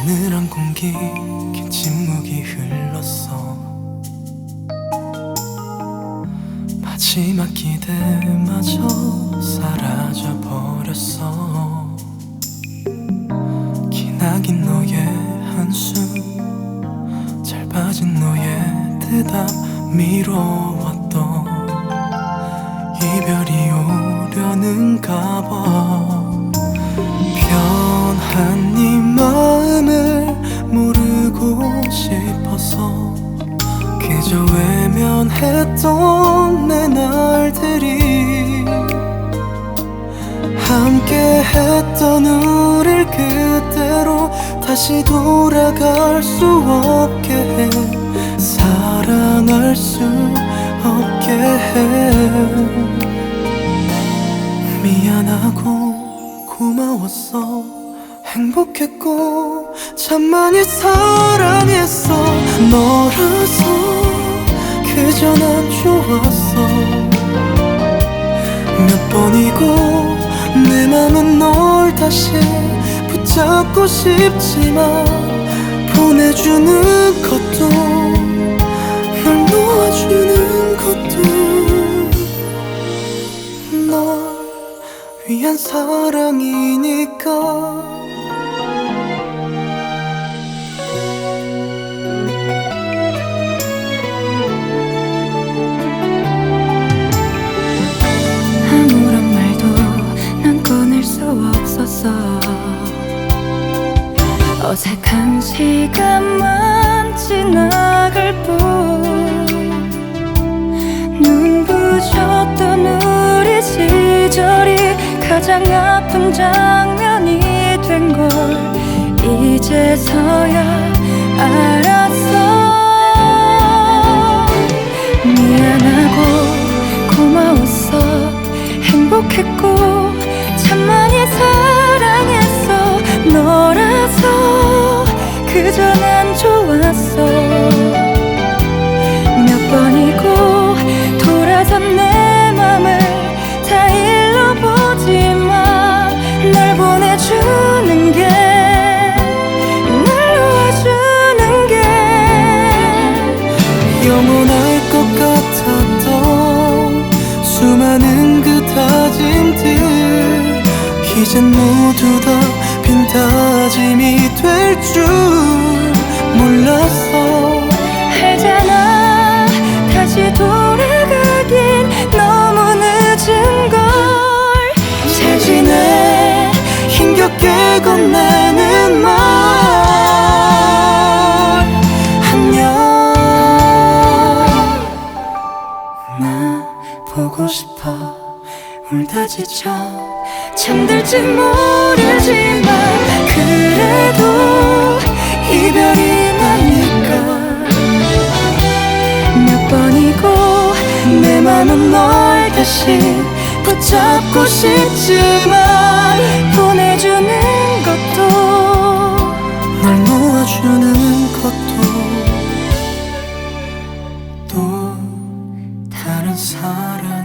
서늘한 공기 긴 침묵이 흘렀어. 마지막 기대마저 사라져 버렸어. 기나긴 너의 한숨 짧아진 너의 대답 미뤄왔던 이별이 오려는가 봐. 변한 네 외면했던 내 날들이 함께 했던 우릴 그대로 다시 돌아갈 수 없게 해. 사랑할 수 없게 해. 미안하고 고마웠어. 행복했고 참 많이 사랑했어. 너라 난 좋았어. 몇 번이고 내 맘은 널 다시 붙잡고 싶지만 보내주는 것도 널 놓아주는 것도 널 위한 사랑이니까 어색한 시간만 지나갈 뿐. 눈 부셨던 우리 시절이 가장 아픈 장면이 된 걸 이제서야 알았어 영원할 것 같았던 수많은 그 다짐들 이젠 모두 다 빈 다짐이 될 줄 몰랐어 알잖아. 다시 돌아가긴 너무 늦은 걸. 잘 지내 힘겹게 건네 싶어. 울다 지쳐. 잠들지 모르지만 그래도 이별이 맞을까 몇 번이고 내 맘은 널 다시 붙잡고 싶지만 보내주는 것도 널 모아주는 것도 또 다른 사람